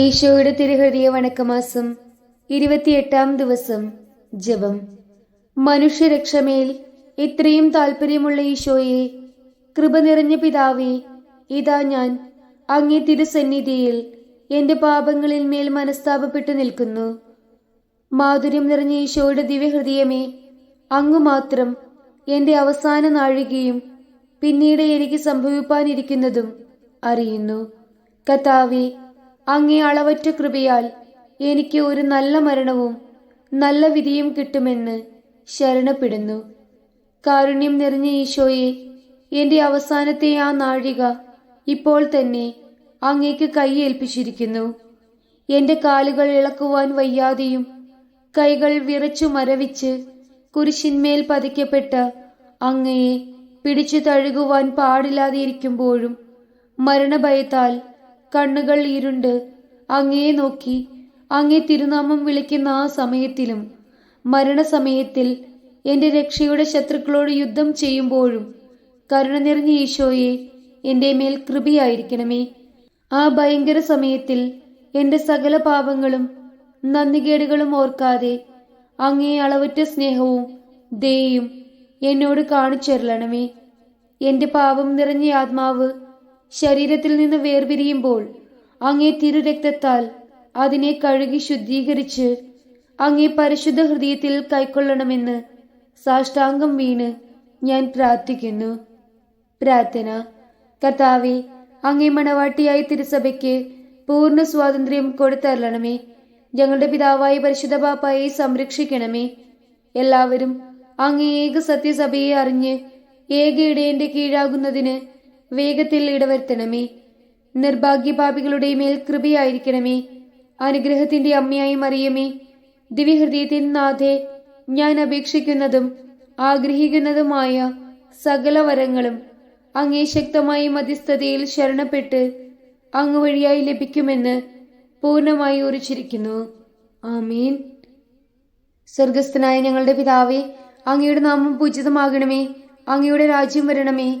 ഈശോയുടെ തിരുഹൃദയ വണക്കമാസം ഇരുപത്തിയെട്ടാം ദിവസം ജപം. മനുഷ്യരക്ഷമേൽ ഇത്രയും താല്പര്യമുള്ള ഈശോയെ കൃപ നിറഞ്ഞ പിതാവേ ഇതാ ഞാൻ അങ്ങേ തിരുസന്നിധിയിൽ എന്റെ പാപങ്ങളിൽ മേൽ മനസ്താപപ്പെട്ടു നിൽക്കുന്നു. മാധുര്യം നിറഞ്ഞ ഈശോയുടെ ദിവ്യഹൃദയമേ അങ്ങു മാത്രം എന്റെ അവസാന നാഴികയും പിന്നീട് എനിക്ക് സംഭവിപ്പാനിരിക്കുന്നതും അറിയുന്നു. കഥാവേ അങ്ങേ അളവറ്റ കൃപയാൽ എനിക്ക് ഒരു നല്ല മരണവും നല്ല വിധിയും കിട്ടുമെന്ന് ശരണപ്പെടുന്നു. കാരുണ്യം നിറഞ്ഞ ഈശോയെ എന്റെ അവസാനത്തെ ആ നാഴിക ഇപ്പോൾ തന്നെ അങ്ങേക്ക് കൈയേൽപ്പിച്ചിരിക്കുന്നു. എന്റെ കാലുകൾ ഇളക്കുവാൻ വയ്യാതെയും കൈകൾ വിറച്ചു മരവിച്ച് കുരിശിന്മേൽ പതിക്കപ്പെട്ട അങ്ങയെ പിടിച്ചു തഴുകുവാൻ പാടില്ലാതിരിക്കുമ്പോഴും മരണഭയത്താൽ കണ്ണുകൾ ഇരുണ്ട് അങ്ങേ നോക്കി അങ്ങേ തിരുനാമം വിളിക്കുന്ന ആ സമയത്തിലും മരണസമയത്തിൽ എന്റെ രക്ഷയുടെ ശത്രുക്കളോട് യുദ്ധം ചെയ്യുമ്പോഴും കരുണ നിറഞ്ഞ ഈശോയെ എന്റെ മേൽ കൃപയായിരിക്കണമേ. ആ ഭയങ്കര സമയത്തിൽ എന്റെ സകല പാപങ്ങളും നന്ദികേടുകളും ഓർക്കാതെ അങ്ങേ അളവറ്റ സ്നേഹവും ദയയും എന്നോട് കാണിച്ചെരളണമേ. എന്റെ പാപം നിറഞ്ഞ ആത്മാവ് ശരീരത്തിൽ നിന്ന് വേർപിരിയുമ്പോൾ അങ്ങേ തിരുരക്തത്താൽ അതിനെ കഴുകി ശുദ്ധീകരിച്ച് അങ്ങേ പരിശുദ്ധ ഹൃദയത്തിൽ കൈക്കൊള്ളണമെന്ന് സാഷ്ടാംഗം വീണ് ഞാൻ പ്രാർത്ഥിക്കുന്നു. പ്രാർത്ഥന. കർത്താവെ അങ്ങേ മണവാട്ടിയായ തിരുസഭയ്ക്ക് പൂർണ സ്വാതന്ത്ര്യം കൊടുത്തരളണമേ. ഞങ്ങളുടെ പിതാവായ പരിശുദ്ധ പാപ്പായെ സംരക്ഷിക്കണമേ. എല്ലാവരും അങ്ങേ ഏക സത്യസഭയെ അറിഞ്ഞ് ഏക ഇടയന്റെ കീഴാകുന്നതിന് വേഗത്തിൽ ഇടവരുത്തണമേ. നിർഭാഗ്യപാപികളുടെ മേൽ കൃപയായിരിക്കണമേ. അനുഗ്രഹത്തിന്റെ അമ്മയായി മറിയമേ. ദിവ്യഹൃദയത്തിൻ നാഥെ ഞാൻ അപേക്ഷിക്കുന്നതും ആഗ്രഹിക്കുന്നതുമായ സകല വരങ്ങളും അങ്ങേ ശക്തമായി മധ്യസ്ഥതയിൽ ശരണപ്പെട്ട് അങ്ങ് വഴിയായി ലഭിക്കുമെന്ന് പൂർണമായി ഉറച്ചിരിക്കുന്നു. ആമീൻ. സ്വർഗസ്ഥനായ ഞങ്ങളുടെ പിതാവേ അങ്ങയുടെ നാമം പൂജിതമാകണമേ. അങ്ങയുടെ രാജ്യം വരണമേ.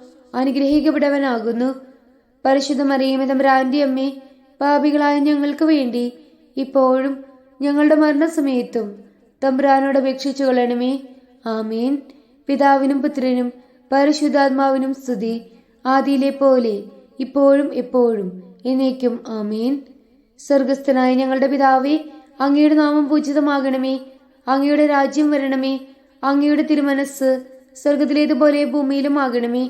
അനുഗ്രഹിക്കപ്പെട്ടവനാകുന്നു. പരിശുദ്ധ മറിയമേ തമ്പുരാന്റെ അമ്മേ പാപികളായ ഞങ്ങൾക്ക് വേണ്ടി ഇപ്പോഴും ഞങ്ങളുടെ മരണസമയത്തും തമ്പുരാനോട് അപേക്ഷിച്ചു കൊള്ളണമേ. ആമീൻ. പിതാവിനും പുത്രനും പരിശുദ്ധാത്മാവിനും സ്തുതി. ആദിയിലെ പോലെ ഇപ്പോഴും എപ്പോഴും എന്നേക്കും ആമീൻ. സ്വർഗസ്ഥനായ ഞങ്ങളുടെ പിതാവേ അങ്ങയുടെ നാമം പൂജിതമാകണമേ. അങ്ങയുടെ രാജ്യം വരണമേ. അങ്ങയുടെ തിരുമനസ് സ്വർഗത്തിലേതുപോലെ ഭൂമിയിലും ആകണമേ.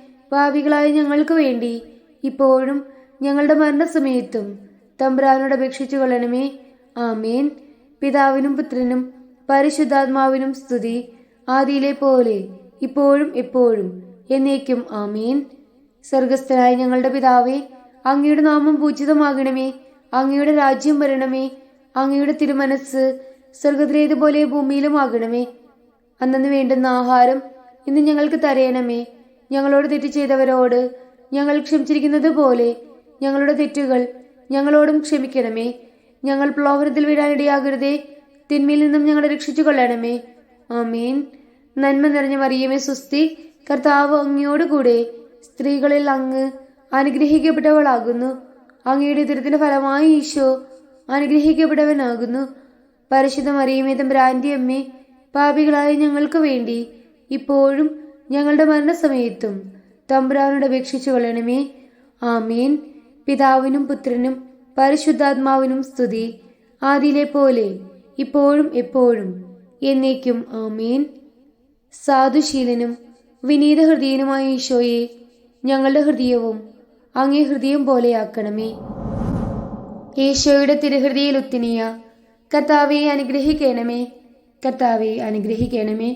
പാപികളായ ഞങ്ങൾക്ക് വേണ്ടി ഇപ്പോഴും ഞങ്ങളുടെ മരണസമയത്തും തമ്പ്രാനോട് അപേക്ഷിച്ചു കൊള്ളണമേ. ആമേൻ. പിതാവിനും പുത്രനും പരിശുദ്ധാത്മാവിനും സ്തുതി ആദിയിലെ പോലെ ഇപ്പോഴും എപ്പോഴും എന്നേക്കും ആമേൻ. സ്വർഗസ്ഥനായ ഞങ്ങളുടെ പിതാവേ അങ്ങയുടെ നാമം പൂജിതമാകണമേ. അങ്ങയുടെ രാജ്യം വരണമേ. അങ്ങയുടെ തിരുമനസ് സ്വർഗത്തിലേതുപോലെ ഭൂമിയിലും ആകണമേ. അന്നു വേണ്ടുന്ന ആഹാരം ഇന്ന് ഞങ്ങൾക്ക് തരയണമേ ഞങ്ങളോട് തെറ്റ് ചെയ്തവരോട് ഞങ്ങൾ ക്ഷമിച്ചിരിക്കുന്നത് പോലെ ഞങ്ങളുടെ തെറ്റുകൾ ഞങ്ങളോടും ക്ഷമിക്കണമേ. ഞങ്ങൾ പ്രലോഭനത്തിൽ വീഴാനിടയാകരുതേ. തിന്മയിൽ നിന്നും ഞങ്ങളെ രക്ഷിച്ചു കൊള്ളണമേ ആമീൻ. നന്മ നിറഞ്ഞ മറിയമേ സുസ്തി കർത്താവ് അങ്ങയോടുകൂടെ സ്ത്രീകളിൽ അങ്ങ് അനുഗ്രഹിക്കപ്പെട്ടവളാകുന്നു. അങ്ങയുടെ ഉദരത്തിന്റെ ഫലമായി ഈശോ അനുഗ്രഹിക്കപ്പെട്ടവനാകുന്നു. പരിശുദ്ധ മറിയമേ തമ്പുരാന്റെ അമ്മേ പാപികളായ ഞങ്ങൾക്ക് വേണ്ടി ഇപ്പോഴും ഞങ്ങളുടെ മരണസമയത്തും തമ്പുരാനോട് അപേക്ഷിച്ചു കൊള്ളണമേ. ആമീൻ. പിതാവിനും പുത്രനും പരിശുദ്ധാത്മാവിനും സ്തുതി. ആദിയിലെ പോലെ ഇപ്പോഴും എപ്പോഴും എന്നേക്കും ആമീൻ. സാധുശീലനും വിനീത ഹൃദയനുമായ ഈശോയെ ഞങ്ങളുടെ ഹൃദയവും അങ്ങേ ഹൃദയം പോലെയാക്കണമേ. ഈശോയുടെ തിരുഹൃദയിൽ ഉത്തിനിയ കർത്താവെ അനുഗ്രഹിക്കണമേ. കർത്താവെ അനുഗ്രഹിക്കണമേ.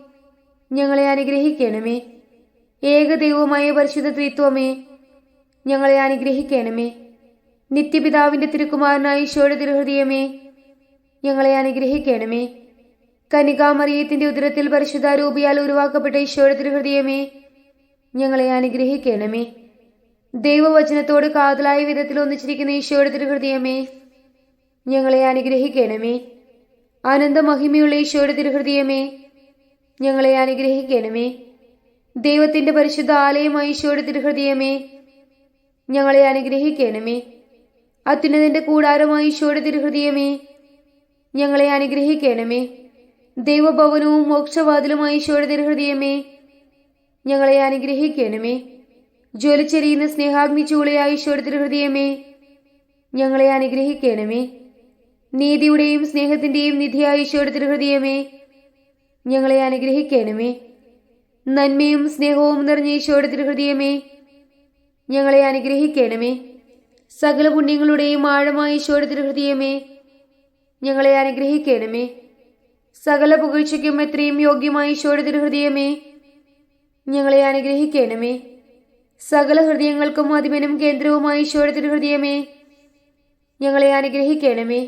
ഞങ്ങളെ അനുഗ്രഹിക്കണമേ. ഏകദൈവമായ പരിശുദ്ധ ത്രിത്വമേ ഞങ്ങളെ അനുഗ്രഹിക്കണമേ. നിത്യപിതാവിന്റെ തിരുക്കുമാരനായ ഈശോയുടെ തിരുഹൃദയമേ ഞങ്ങളെ അനുഗ്രഹിക്കണമേ. കനികാമറിയത്തിന്റെ ഉദരത്തിൽ പരിശുദ്ധാരൂപിയാൽ ഉരുവാക്കപ്പെട്ട ഈശോയുടെ തിരുഹൃദയമേ ഞങ്ങളെ അനുഗ്രഹിക്കണമേ. ദൈവവചനത്തോട് കാതലായ വിധത്തിൽ ഒന്നിച്ചിരിക്കുന്ന ഈശോയുടെ തിരുഹൃദയമേ ഞങ്ങളെ അനുഗ്രഹിക്കണമേ. അനന്തമഹിമയുള്ള ഈശോയുടെ തിരുഹൃദയമേ ഞങ്ങളെ അനുഗ്രഹിക്കണമേ. ദൈവത്തിന്റെ പരിശുദ്ധ ആലയം ഐശോയുടെ തിരുഹൃദയമേ ഞങ്ങളെ അനുഗ്രഹിക്കണമേ. അത്യുന്നതിന്റെ കൂടാരം ഐശോയുടെ തിരുഹൃദയമേ ഞങ്ങളെ അനുഗ്രഹിക്കണമേ. ദൈവഭവനവും മോക്ഷവാതിലും ഐശോയുടെ തിരുഹൃദയമേ ഞങ്ങളെ അനുഗ്രഹിക്കണമേ. ജ്വലിച്ചെരിയുന്ന സ്നേഹാഗ്നി ചൂളയായ ഈശോയുടെ തിരുഹൃദയമേ ഞങ്ങളെ അനുഗ്രഹിക്കണമേ. നീതിയുടെയും സ്നേഹത്തിന്റെയും നിധിയായ ഈശോയുടെ തിരുഹൃദയമേ ഞങ്ങളെ അനുഗ്രഹിക്കണമേ. നന്മയും സ്നേഹവും നിറഞ്ഞ ഈശോയുടെ തിരുഹൃദയമേ ഞങ്ങളെ അനുഗ്രഹിക്കണമേ. സകല പുണ്യങ്ങളുടെയും ആഴമായ ഈശോയുടെ തിരുഹൃദയമേ ഞങ്ങളെ അനുഗ്രഹിക്കണമേ. സകല പുകഴ്ചയ്ക്കും എത്രയും യോഗ്യമായ ഈശോയുടെ തിരുഹൃദയമേ ഞങ്ങളെ അനുഗ്രഹിക്കണമേ. സകല ഹൃദയങ്ങൾക്കും അതിമനും കേന്ദ്രവുമായ ഈശോയുടെ തിരുഹൃദയമേ ഞങ്ങളെ അനുഗ്രഹിക്കണമേ.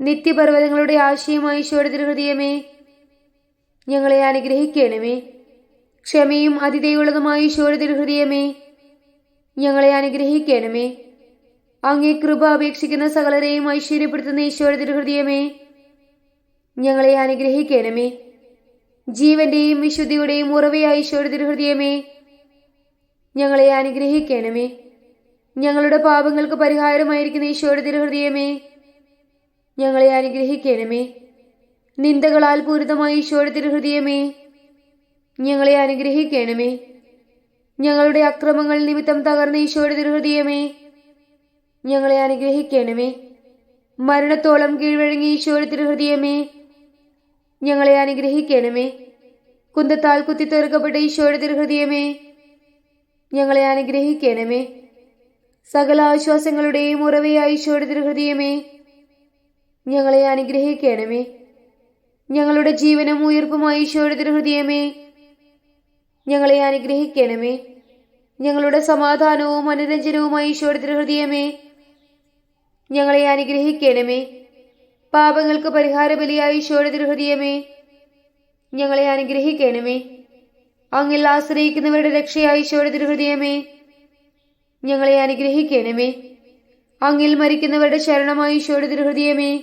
നിത്യപർവതങ്ങളുടെ ആശയമായ ഈശോയുടെ തിരുഹൃദയമേ ഞങ്ങളെ അനുഗ്രഹിക്കണമേ. ക്ഷമയും അതിഥയുള്ളതുമായ ഈശോയുടെ തിരുഹൃദയമേ ഞങ്ങളെ അനുഗ്രഹിക്കണമേ. അങ്ങേ കൃപ അപേക്ഷിക്കുന്ന സകലരെയും ഐശ്വര്യപ്പെടുത്തുന്ന ഈശോയുടെ തിരുഹൃദയമേ ഞങ്ങളെ അനുഗ്രഹിക്കണമേ. ജീവന്റെയും വിശുദ്ധിയുടെയും ഉറവയായ ഈശോയുടെ തിരുഹൃദയമേ ഞങ്ങളെ അനുഗ്രഹിക്കണമേ. ഞങ്ങളുടെ പാപങ്ങൾക്ക് പരിഹാരമായിരിക്കുന്ന ഈശോയുടെ തിരുഹൃദയമേ ഞങ്ങളെ അനുഗ്രഹിക്കണമേ. നിന്ദകളാൽ പൂരിതമായ ഈശോയുടെ തിരുഹൃദയമേ ഞങ്ങളെ അനുഗ്രഹിക്കണമേ. ഞങ്ങളുടെ അക്രമങ്ങൾ നിമിത്തം തകർന്ന ഈശോയുടെ തിരുഹൃദയമേ ഞങ്ങളെ അനുഗ്രഹിക്കണമേ. മരണത്തോളം കീഴ്വഴങ്ങി ഈശോയുടെ തിരുഹൃദയമേ ഞങ്ങളെ അനുഗ്രഹിക്കണമേ. കുന്തത്താൽ കുത്തിത്തെറുക്കപ്പെട്ട ഈശോയുടെ തിരുഹൃദയമേ ഞങ്ങളെ അനുഗ്രഹിക്കണമേ. സകല ആശ്വാസങ്ങളുടെയും ഉറവയായ ഈശോയുടെ തിരുഹൃദയമേ ഞങ്ങളെ അനുഗ്രഹിക്കണമേ. ഞങ്ങളുടെ ജീവനും ഉയർപ്പുമായി ഈശോയുടെ ഹൃദയമേ ഞങ്ങളെ അനുഗ്രഹിക്കണമേ. ഞങ്ങളുടെ സമാധാനവും മനോരഞ്ജനവുമായി ഈശോയുടെ ഹൃദയമേ ഞങ്ങളെ അനുഗ്രഹിക്കണമേ. പാപങ്ങൾക്ക് പരിഹാര ബലിയായ ഈശോയുടെ ഹൃദയമേ ഞങ്ങളെ അനുഗ്രഹിക്കണമേ. അങ്ങിൽ ആശ്രയിക്കുന്നവരുടെ രക്ഷയായി ഈശോയുടെ ഹൃദയമേ ഞങ്ങളെ അനുഗ്രഹിക്കണമേ. അങ്ങിൽ മരിക്കുന്നവരുടെ ശരണമായി ഈശോയുടെ തിരുഹൃദയമേ.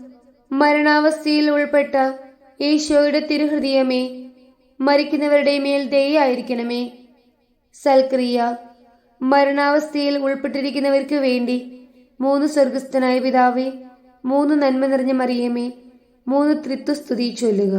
മരണാവസ്ഥയിൽ ഉൾപ്പെട്ട ഈശോയുടെ തിരുഹൃദയമേ മരിക്കുന്നവരുടെ മേൽ ദയായിരിക്കണമേ സൽക്രിയ മരണാവസ്ഥയിൽ ഉൾപ്പെട്ടിരിക്കുന്നവർക്ക് വേണ്ടി മൂന്ന് സ്വർഗസ്ഥനായ പിതാവേ മൂന്ന് നന്മ നിറഞ്ഞ മറിയമേ മൂന്ന് ത്രിത്വസ്തുതി ചൊല്ലുക.